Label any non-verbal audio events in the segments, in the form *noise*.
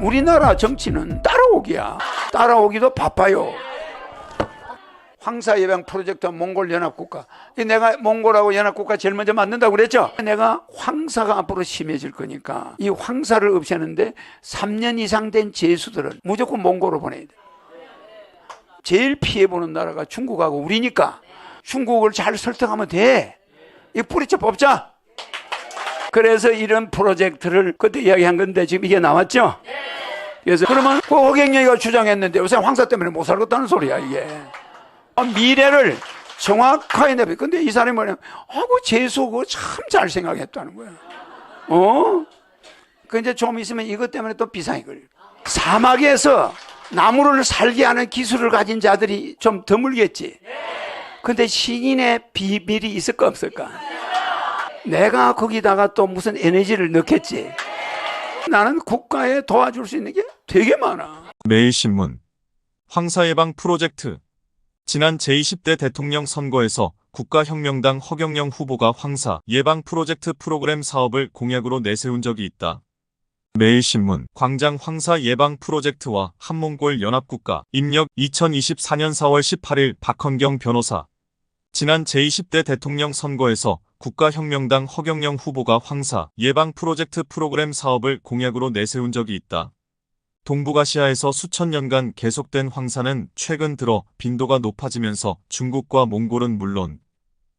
우리나라 정치는 따라오기야. 따라오기도 바빠요. 황사 예방 프로젝트 몽골 연합국가. 이 내가 몽골하고 연합국가 제일 먼저 만든다고 그랬죠? 내가 황사가 앞으로 심해질 거니까 이 황사를 없애는데 3년 이상 된 제수들은 무조건 몽골로 보내야 돼. 제일 피해보는 나라가 중국하고 우리니까 중국을 잘 설득하면 돼. 이 뿌리쳐 뽑자. 그래서 이런 프로젝트를 그때 이야기한 건데 지금 이게 나왔죠? 그래서 그러면 그 허경영이가 주장했는데 요새 황사 때문에 못 살겠다는 소리야 이게. 어, 미래를 정확하게 내비. 근데 이 사람이 뭐냐면, 아, 그 재수 그거 참잘 생각했다는 거야. 어? 그 이제 좀 있으면 이것 때문에 또 비상이 걸려. 사막에서 나무를 살게 하는 기술을 가진 자들이 좀 드물겠지. 근데 신인의 비밀이 있을까 없을까? 내가 거기다가 또 무슨 에너지를 넣겠지. 나는 국가에 도와줄 수 있는 게 되게 많아. 매일신문 황사 예방 프로젝트 지난 제20대 대통령 선거에서 국가혁명당 허경영 후보가 황사 예방 프로젝트 프로그램 사업을 공약으로 내세운 적이 있다. 매일신문 광장 황사 예방 프로젝트와 한몽골 연합국가 입력 2024년 4월 18일 박헌경 변호사 지난 제20대 대통령 선거에서 국가혁명당 허경영 후보가 황사 예방 프로젝트 프로그램 사업을 공약으로 내세운 적이 있다. 동북아시아에서 수천 년간 계속된 황사는 최근 들어 빈도가 높아지면서 중국과 몽골은 물론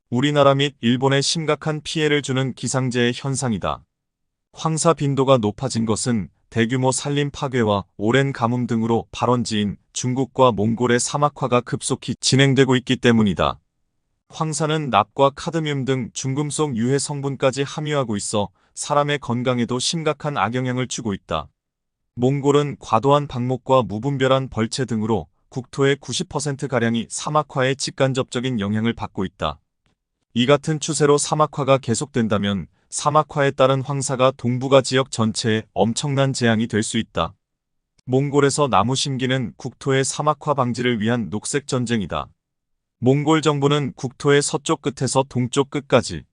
우리나라 및 일본에 심각한 피해를 주는 기상재해 현상이다. 황사 빈도가 높아진 것은 대규모 산림 파괴와 오랜 가뭄 등으로 발원지인 중국과 몽골의 사막화가 급속히 진행되고 있기 때문이다. 황사는 납과 카드뮴 등 중금속 유해 성분까지 함유하고 있어 사람의 건강에도 심각한 악영향을 주고 있다. 몽골은 과도한 방목과 무분별한 벌채 등으로 국토의 90%가량이 사막화의 직간접적인 영향을 받고 있다. 이 같은 추세로 사막화가 계속된다면 사막화에 따른 황사가 동북아 지역 전체에 엄청난 재앙이 될 수 있다. 몽골에서 나무 심기는 국토의 사막화 방지를 위한 녹색 전쟁이다. 몽골 정부는 국토의 서쪽 끝에서 동쪽 끝까지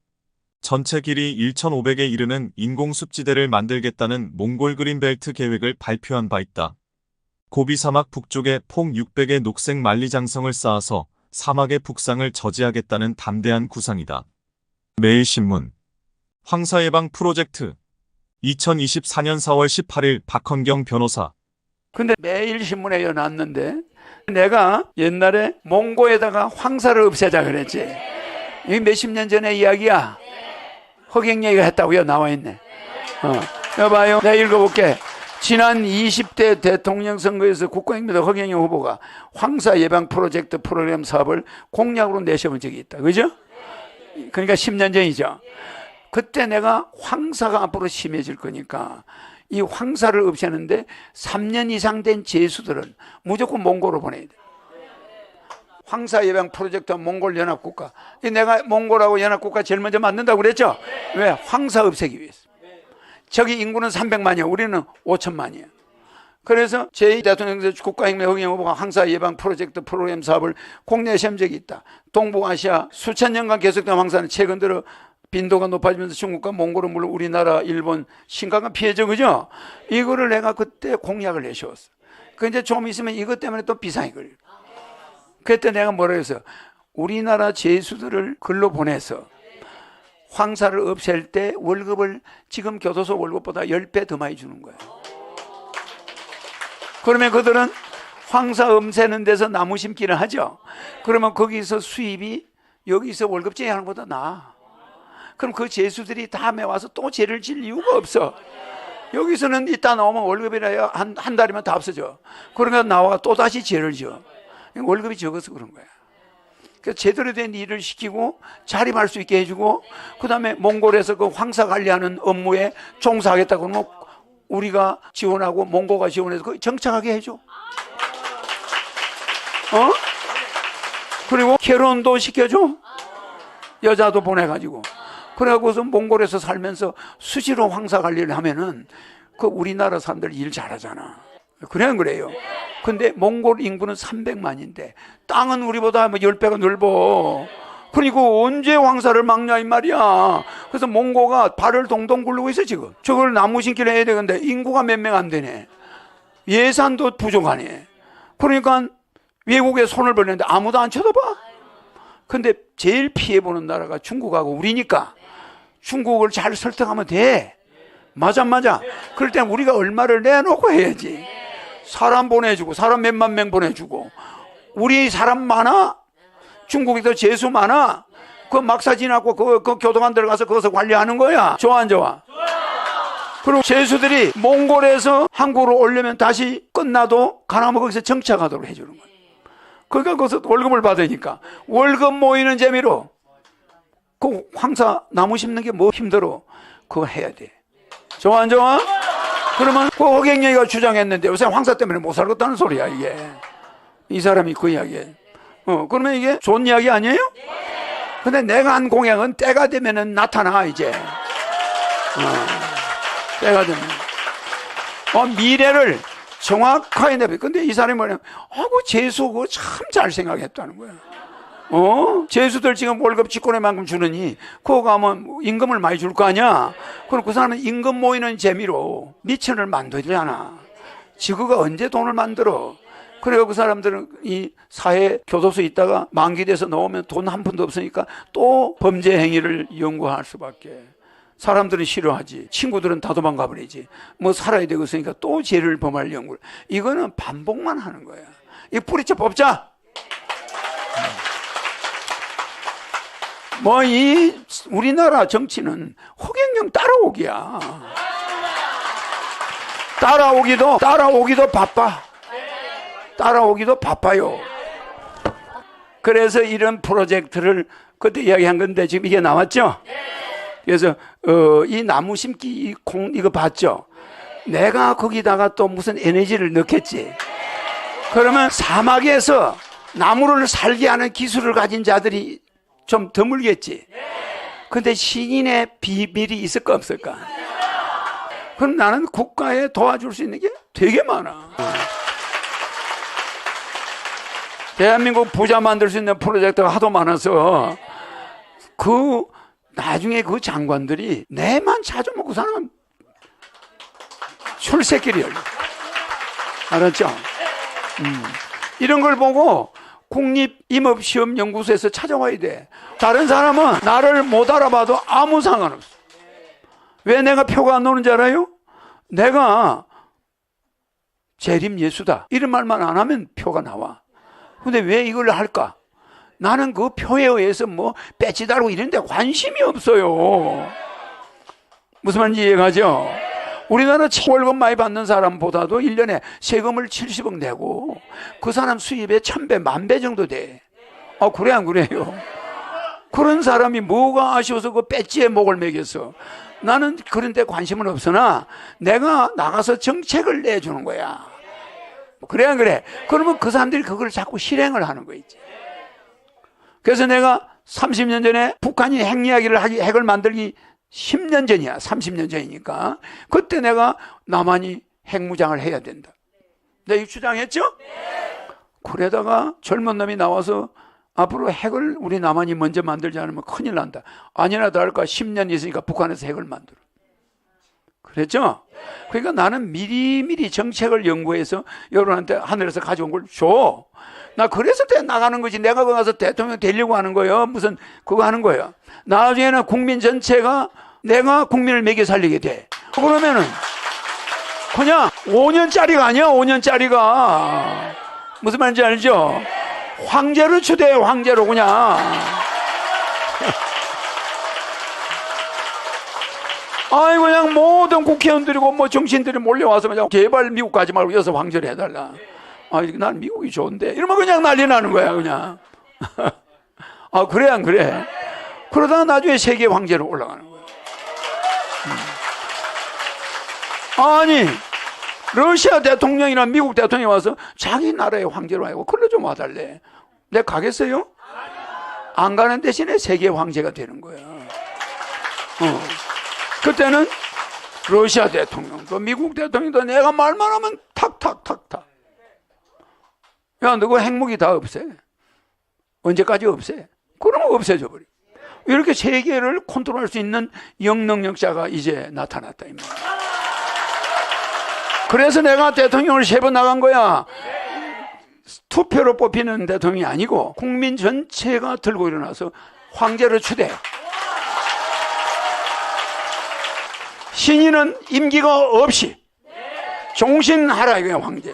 전체 길이 1,500에 이르는 인공숲지대를 만들겠다는 몽골 그린벨트 계획을 발표한 바 있다. 고비 사막 북쪽에 폭 600의 녹색 만리장성을 쌓아서 사막의 북상을 저지하겠다는 담대한 구상이다. 매일신문 황사 예방 프로젝트 2024년 4월 18일 박헌경 변호사 근데 매일 신문에 놨는데 내가 옛날에 몽고에다가 황사를 없애자 그랬지. 이게 몇십 년 전의 이야기야. 허경영이가 했다고요? 나와 있네. 어. 여봐요. 내가 읽어볼게. 지난 20대 대통령 선거에서 국가행보다 허경영 후보가 황사 예방 프로젝트 프로그램 사업을 공약으로 내세운 적이 있다. 그죠? 그러니까 10년 전이죠. 그때 내가 황사가 앞으로 심해질 거니까 이 황사를 없애는데 3년 이상 된 제수들은 무조건 몽골로 보내야 돼. 황사 예방 프로젝트 몽골 연합국가. 이 내가 몽골하고 연합국가 제일 먼저 만든다고 그랬죠? 왜? 황사 없애기 위해서. 저기 인구는 300만이야. 우리는 5천만이야. 그래서 제2대통령제 국가혁명 허경 후보가 황사 예방 프로젝트 프로그램 사업을 국내에 시험 적이 있다. 동북아시아 수천 년간 계속된 황사는 최근 들어 빈도가 높아지면서 중국과 몽골은 물론 우리나라, 일본 심각한 피해죠, 그죠? 이거를 내가 그때 공약을 내세웠어. 그 이제 좀 있으면 이것 때문에 또 비상이 걸려. 그때 내가 뭐라 해서 우리나라 제수들을 글로 보내서 황사를 없앨 때 월급을 지금 교도소 월급보다 10배 더 많이 주는 거야. 그러면 그들은 황사 없애는 데서 나무 심기를 하죠. 그러면 거기서 수입이 여기서 월급 제하는 것보다 나아. 그럼 그 재수들이 다음에 와서 또 죄를 질 이유가 없어. 여기서는 이따 나오면 월급이라 한, 한 달이면 다 없어져. 그러니까 나와 또 다시 죄를 져. 월급이 적어서 그런 거야. 제대로 된 일을 시키고 자립할 수 있게 해주고 그 다음에 몽골에서 그 황사 관리하는 업무에 종사하겠다 그러면 우리가 지원하고 몽고가 지원해서 그 정착하게 해줘. 어? 그리고 결혼도 시켜줘. 여자도 보내가지고. 그래갖고서 몽골에서 살면서 수시로 황사 관리를 하면은 그 우리나라 사람들 일 잘하잖아. 그냥 그래요. 근데 몽골 인구는 300만인데 땅은 우리보다 뭐 10배가 넓어. 그리고 언제 황사를 막냐 이 말이야. 그래서 몽고가 발을 동동 굴르고 있어 지금. 저걸 나무 심기를 해야 되는데 인구가 몇 명 안 되네. 예산도 부족하네. 그러니까 외국에 손을 벌리는데 아무도 안 쳐다봐. 근데 제일 피해 보는 나라가 중국하고 우리니까 중국을 잘 설득하면 돼. 맞아, 맞아. 그럴 땐 우리가 얼마를 내놓고 해야지. 사람 보내주고, 사람 몇만 명 보내주고. 우리 사람 많아? 중국이 더 재수 많아? 그 막사 지나고 그, 그 교도관 들어가서 거기서 관리하는 거야. 좋아, 안 좋아? 그리고 재수들이 몽골에서 한국으로 오려면 다시 끝나도 가나면 거기서 정착하도록 해주는 거야. 그러니까 거기서 월급을 받으니까 월급 모이는 재미로 그 황사 나무 심는 게 뭐 힘들어 그거 해야 돼 좋아 안 좋아? 그러면 그 허경영이가 주장했는데 요새 황사 때문에 못 살겠다는 소리야 이게 이 사람이 그 이야기에 어 그러면 이게 좋은 이야기 아니에요? 근데 내가 한 공약은 때가 되면은 나타나 이제 어, 때가 되면 어, 미래를 정확하게 내비. 근데 이 사람이 뭐냐? 아고 재수 그거 참잘 생각했다는 거야. 어? 재수들 지금 월급 직권에만큼 주느니 그거 가면 뭐 임금을 많이 줄 거 아니야? 그럼 그 사람은 임금 모이는 재미로 미천을 만들잖아. 지구가 언제 돈을 만들어? 그래서 그 사람들은 이 사회 교도소에 있다가 만기 돼서 나오면 돈 한 푼도 없으니까 또 범죄 행위를 연구할 수밖에. 사람들은 싫어하지. 친구들은 다 도망가 버리지. 뭐 살아야 되고 있으니까 또 죄를 범할 연구를. 이거는 반복만 하는 거야. 이 뿌리쳐 뽑자. 뭐 이 우리나라 정치는 허경영 따라오기야. 따라오기도 따라오기도 바빠. 따라오기도 바빠요. 그래서 이런 프로젝트를 그때 이야기한 건데 지금 이게 나왔죠? 그래서 어, 이 나무 심기 이콩 이거 봤죠? 내가 거기다가 또 무슨 에너지를 넣겠지. 그러면 사막에서 나무를 살게 하는 기술을 가진 자들이 좀 드물겠지. 근데 신인의 비밀이 있을까 없을까? 그럼 나는 국가에 도와줄 수 있는 게 되게 많아. 대한민국 부자 만들 수 있는 프로젝트가 하도 많아서 그 나중에 그 장관들이 내만 찾아먹고 사는 출세길이. 알았죠? 음. 이런 걸 보고 국립임업시험연구소에서 찾아와야 돼. 다른 사람은 나를 못 알아봐도 아무 상관없어. 왜 내가 표가 안 나오는 줄 알아요? 내가 재림 예수다. 이런 말만 안 하면 표가 나와. 근데 왜 이걸 할까? 나는 그 표에 의해서 뭐 배지 달고 이런데 관심이 없어요. 무슨 말인지 이해가죠? 우리나라 월급 많이 받는 사람보다도 1년에 세금을 70억 내고 그 사람 수입의 1000배, 만배 정도 돼. 아, 그래, 안 그래요? 그런 사람이 뭐가 아쉬워서 그 배지에 목을 매겼어. 나는 그런 데 관심은 없으나 내가 나가서 정책을 내주는 거야. 그래, 안 그래? 그러면 그 사람들이 그걸 자꾸 실행을 하는 거 있지. 그래서 내가 30년 전에 북한이 핵 이야기를 하기, 핵을 만들기 10년 전이야. 30년 전이니까. 그때 내가 남한이 핵무장을 해야 된다. 내가 이 주장했죠? 그러다가 젊은 놈이 나와서 앞으로 핵을 우리 남한이 먼저 만들지 않으면 큰일 난다. 아니나 다를까 10년 있으니까 북한에서 핵을 만들어. 그랬죠? 그러니까 나는 미리미리 정책을 연구해서 여러분한테 하늘에서 가져온 걸 줘. 나 그래서 대 나가는 거지. 내가 거기 가서 대통령 되려고 하는 거예요. 무슨 그거 하는 거예요. 나중에는 국민 전체가 내가 국민을 먹여 살리게 돼. 그러면은 그냥 5년짜리가 아니야. 5년짜리가 무슨 말인지 알죠? 황제로 초대해. 황제로 그냥. *laughs* 아이 그냥 모든 국회의원들이고 뭐 정치인들이 몰려와서 그냥 제발 미국 가지 말고 여기서 황제를 해달라. 아, 난 미국이 좋은데 이러면 그냥 난리 나는 거야 그냥. *laughs* 아 그래 안 그래? 그러다가 나중에 세계 황제로 올라가는 거야. 아니 러시아 대통령이나 미국 대통령이 와서 자기 나라의 황제로 하고 그래 좀 와달래. 내가 가겠어요? 안 가는 대신에 세계 황제가 되는 거야. 어. 그때는 러시아 대통령도 미국 대통령도 내가 말만 하면 탁탁탁탁. 야, 너그 핵무기 다 없애. 언제까지 없애? 그러면 없애져 버려. 이렇게 세계를 컨트롤할 수 있는 영능력자가 이제 나타났다 이 말이야. 그래서 내가 대통령을 세 번 나간 거야. 투표로 뽑히는 대통령이 아니고 국민 전체가 들고 일어나서 황제를 추대. 신인은 임기가 없이 종신하라 이거야 황제.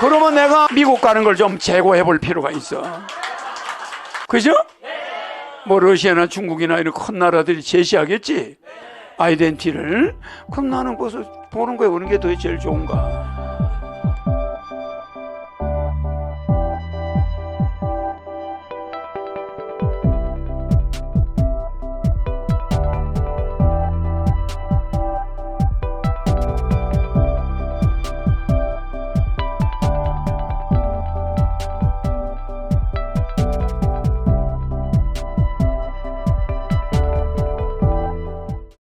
그러면 내가 미국 가는 걸좀 재고해 볼 필요가 있어. 그죠? 뭐 러시아나 중국이나 이런 큰 나라들이 제시하겠지. 아이덴티를. 그럼 나는 거기서 보는 거에 어느 게더 제일 좋은가?